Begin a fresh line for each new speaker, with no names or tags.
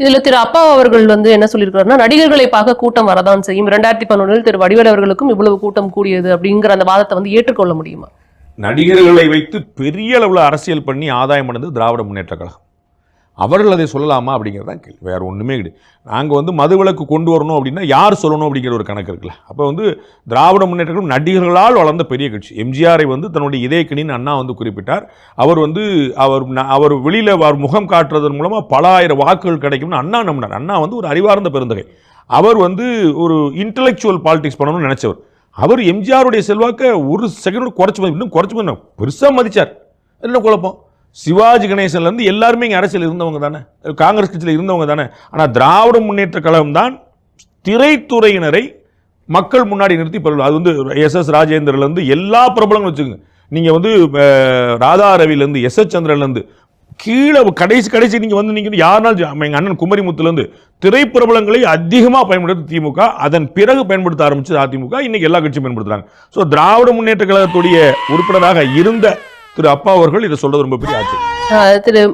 இதுல திரு அப்பா அவர்கள் வந்து என்ன சொல்லியிருக்காருன்னா நடிகர்களை பார்க்க கூட்டம் வரதான் செய்யும். இரண்டாயிரத்தி பதினொன்றில் திரு வடிவேல் அவர்களுக்கும் இவ்வளவு கூட்டம் கூடியது அப்படிங்கிற அந்த வாதத்தை வந்து ஏற்றுக்கொள்ள முடியுமா?
நடிகர்களை வைத்து பெரிய அளவில் அரசியல் பண்ணி ஆதாயம் அடைந்தது திராவிட முன்னேற்ற கழகம். அவர்கள் அதை சொல்லலாமா அப்படிங்கிறது தான் கேள்வி. வேறு ஒன்றுமே கிடையாது. நாங்கள் வந்து மதுவிலக்கு கொண்டு வரணும் அப்படின்னா யார் சொல்லணும் அப்படிங்கிற ஒரு கணக்கு இருக்குல்ல. அப்போ வந்து திராவிட முன்னேற்றங்களும் நடிகர்களால் வளர்ந்த பெரிய கட்சி. எம்ஜிஆரை வந்து தன்னுடைய இதயக்கணின்னு அண்ணா வந்து குறிப்பிட்டார். அவர் வந்து அவர் அவர் வெளியில் அவர் முகம் காட்டுறதன் மூலமாக பல ஆயிரம் வாக்குகள் கிடைக்கும்னு அண்ணா நம்பினார். அண்ணா வந்து ஒரு அறிவார்ந்த பெருந்தகை. அவர் வந்து ஒரு இன்டலெக்சுவல் பாலிடிக்ஸ் பண்ணணும்னு நினச்சவர். அவர் எம்ஜிஆருடைய செல்வாக்கை ஒரு செகண்ட் குறைச்சி இன்னும் குறைச்சி பெருசாக மதித்தார் என்ன குழப்பம்? சிவாஜி கணேசன்லேருந்து எல்லாருமே இங்கே அரசியல் இருந்தவங்க தானே? காங்கிரஸ் கட்சியில் இருந்தவங்க தானே? ஆனால் திராவிட முன்னேற்ற கழகம் தான் திரைத்துறையினரை மக்கள் முன்னாடி நிறுத்தி பெறலாம் அது வந்து எஸ் எஸ் ராஜேந்திரலேருந்து எல்லா பிரபலங்களும் வச்சுக்கோங்க. நீங்கள் வந்து ராதா ரவிலேருந்து எஸ் எஸ் சந்திரன்லேருந்து கீழே கடைசி கடைசி நீங்கள் வந்து நீங்கள் யாருனாலும் எங்கள் அண்ணன் குமரிமுத்துலேருந்து திரைப்பிரபலங்களை அதிகமாக பயன்படுத்த திமுக. அதன் பிறகு பயன்படுத்த ஆரம்பித்தது அதிமுக. இன்னைக்கு எல்லா கட்சியும் பயன்படுத்துகிறாங்க ஸோ திராவிட முன்னேற்ற கழகத்துடைய உறுப்பினராக இருந்த திரு அப்பா அவர்கள் இதை சொல்றது ரொம்ப பெரிய ஆச்சரியம்.
திரு